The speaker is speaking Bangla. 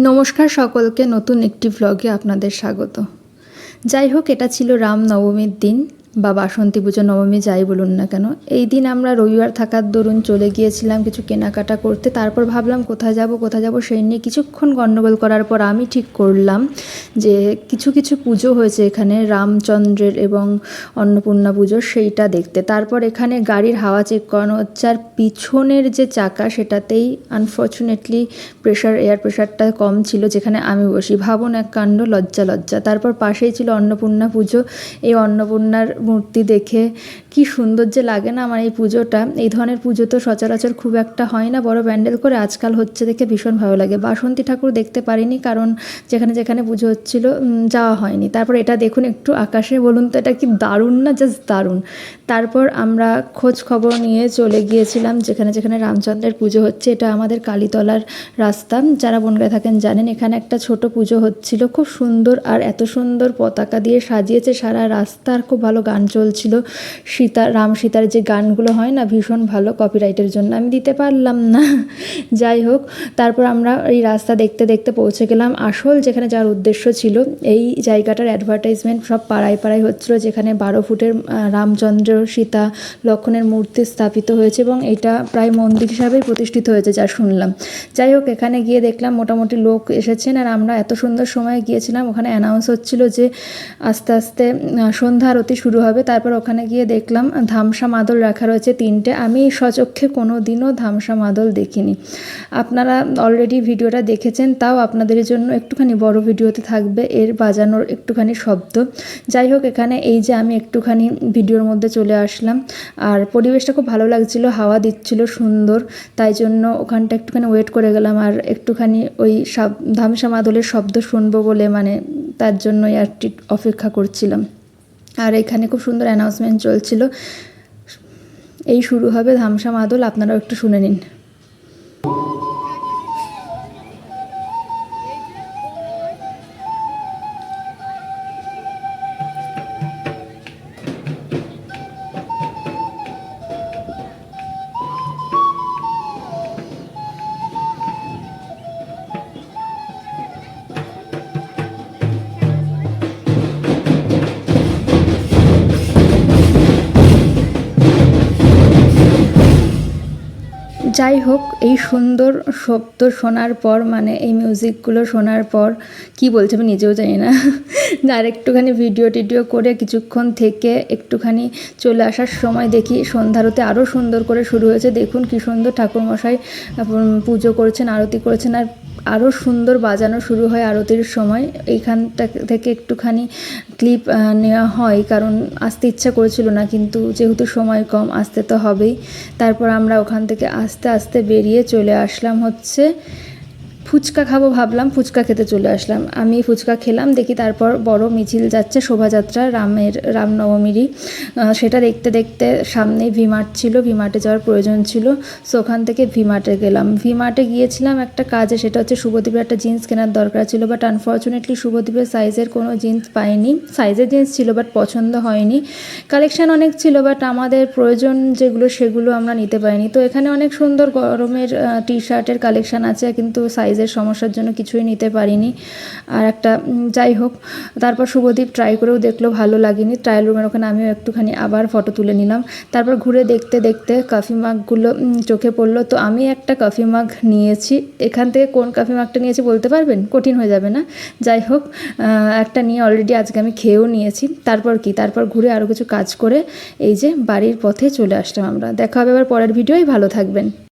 নমস্কার সকলকে নতুন একটি ভ্লগে আপনাদের স্বাগত। যাই হোক এটা ছিল রামনবমীর দিন। বা বাসন্তী পুজো, নবমী যাই বলুন না কেন, এই দিন আমরা রবিবার থাকার দরুন চলে গিয়েছিলাম কিছু কেনাকাটা করতে, তারপর ভাবলাম কোথায় যাব কোথায় যাব সেই নিয়ে কিছুক্ষণ গণ্ডগোল করার পর আমি ঠিক করলাম যে কিছু কিছু পুজো হয়েছে এখানে, রামচন্দ্রের এবং অন্নপূর্ণা পুজো সেইটা দেখতে। তারপর এখানে গাড়ির হাওয়া চেক করানো হচ্ছে আর পিছনের যে চাকা সেটাতেই আনফর্চুনেটলি প্রেশার এয়ার প্রেশারটা কম ছিল যেখানে আমি বসি। ভাবুন এক কাণ্ড, লজ্জা লজ্জা। তারপর পাশেই ছিল অন্নপূর্ণা পুজো। এই অন্নপূর্ণার মূর্তি দেখে কি সুন্দর যে লাগে না আমার এই পুজোটা। এই ধরনের পুজো তো সচরাচর খুব একটা হয় না, বড় ব্যান্ডেল করে আজকাল হচ্ছে দেখে ভীষণ ভালো লাগে। বাসন্তী ঠাকুর দেখতে পারিনি কারণ যেখানে যেখানে পুজো হচ্ছিল যাওয়া হয়নি। তারপর এটা দেখুন একটু আকাশে বলুন তো, এটা কি দারুণ না জাস্ট দারুণ? তারপর আমরা খোঁজ খবর নিয়ে চলে গিয়েছিলাম যেখানে যেখানে রামচন্দ্রের পুজো হচ্ছে। এটা আমাদের কালীতলার রাস্তা। যারা বনগায় থাকেন জানেন এখানে একটা ছোট পুজো হচ্ছিল। খুব সুন্দর আর এত সুন্দর পতাকা দিয়ে সাজিয়েছে সারা রাস্তা। আর খুব ভালো গান চলছিল। সীতা রাম সীতার যে গানগুলো হয় না ভীষণ ভালো কপিরাইটের জন্য। আমি দিতে পারলাম না। যাই হোক তারপর আমরা এই রাস্তা দেখতে দেখতে পৌঁছে গেলাম। আসল যেখানে যাওয়ার উদ্দেশ্য ছিল এই জায়গাটার অ্যাডভার্টাইজমেন্ট সব পাড়ায় পাড়ায় হচ্ছিল যেখানে বারো ফুটের আহ, সীতা লক্ষণের মূর্তি স্থাপিত হয়েছে এবং এটা প্রায় মন্দির হিসাবেই প্রতিষ্ঠিত হয়েছে যা শুনলাম। যাই হোক, এখানে গিয়ে দেখলাম মোটামুটি লোক এসেছেন আর আমরা এত সুন্দর সময় গিয়েছিলাম, ওখানে অ্যানাউন্স হচ্ছিল যে আস্তে আস্তে সন্ধ্যা আরতি শুরু হবে। তারপর ওখানে গিয়ে দেখলাম ধামসা মাদল রাখা রয়েছে তিনটে। আমি সচক্ষে কোনো দিনও ধামসা মাদল দেখিনি। আপনারা অলরেডি ভিডিওটা দেখেছেন, তাও আপনাদের জন্য একটুখানি বড় ভিডিওতে থাকবে এর বাজানোর একটুখানি শব্দ। যাই হোক, এখানে এই যে আমি একটুখানি ভিডিওর মধ্যে চলে আসলাম। আর পরিবেশটা খুব ভালো লাগছিল, হাওয়া দিচ্ছিল সুন্দর, তাই জন্য ওখানটা একটুখানি ওয়েট করে গেলাম। আর একটুখানি ওই সাব, ধামসা মাদলের শব্দ শুনব বলে মানে তার জন্যই আর অপেক্ষা করছিলাম। আর এখানে খুব সুন্দর অ্যানাউন্সমেন্ট চলছিল। এই শুরু হবে ধামসা মাদল, আপনারাও একটু শুনে নিন। যাই হোক, এই সুন্দর শব্দ শোনার পর মানে এই মিউজিকগুলো শোনার পর, কি বলছে আমি নিজেও জানি না। আর একটুখানি ভিডিও টিডিও করে কিছুক্ষণ থেকে একটুখানি চলে আসার সময় দেখি সন্ধ্যারতে আরও সুন্দর করে শুরু হয়েছে। দেখুন কী সুন্দর ঠাকুরমশাই পুজো করছেন, আরতি করেছেন। আর আরও সুন্দর বাজানো শুরু হয় আরতির সময়। এইখানটা থেকে একটুখানি ক্লিপ নেওয়া হয়, কারণ আসতে ইচ্ছা করেছিল না, কিন্তু যেহেতু সময় কম, আসতে তো হবেই। তারপর আমরা ওখান থেকে আস্তে আস্তে বেরিয়ে চলে আসলাম হচ্ছে ফুচকা খাব ভাবলাম, ফুচকা খেতে চলে আসলাম। আমি ফুচকা খেলাম, দেখি তারপর বড় মিছিল যাচ্ছে, শোভাযাত্রা, রামের, রামনবমীরই। সেটা দেখতে দেখতে সামনেই ভিমার্ট ছিল ভিমার্টে যাওয়ার প্রয়োজন ছিল সো ওখান থেকে ভিমার্টে গেলাম। ভিমার্টে গিয়েছিলাম, একটা কাজে, সেটা হচ্ছে শুভদীপের একটা জিন্স কেনার দরকার ছিল বাট আনফর্চুনেটলি শুভদীপের সাইজের কোনো জিন্স পাইনি। সাইজের জিন্স ছিল বাট পছন্দ হয়নি। কালেকশান অনেক ছিল বাট আমাদের প্রয়োজন যেগুলো, সেগুলো আমরা নিতে পারিনি। তো এখানে অনেক সুন্দর গরমের টি শার্টের কালেকশান আছে, কিন্তু সাইজের সমস্যার জন্য কিছুই নিতে পারিনি। আর একটা যাই হোক, তারপর শুভদীপ ট্রাই করেও দেখল ভালো লাগেনি। ট্রায়াল রুমের ওখানে আমিও একটুখানি আবার ফটো তুলে নিলাম। তারপর ঘুরে দেখতে দেখতে কফি মাগগুলো চোখে পড়ল। তো আমি একটা কফি মাগ নিয়েছি। এখান থেকে কোন কফি মাগটা নিয়েছি বলতে পারবেন? কঠিন হয়ে যাবে না। যাই হোক একটা নিয়ে অলরেডি আজকে আমি খেয়েও নিয়েছি। তারপর কি? তারপর ঘুরে আরও কিছু কাজ করে এই যে বাড়ির পথে চলে আসলাম আমরা। দেখা হবে আবার পরের ভিডিওই ভালো থাকবেন।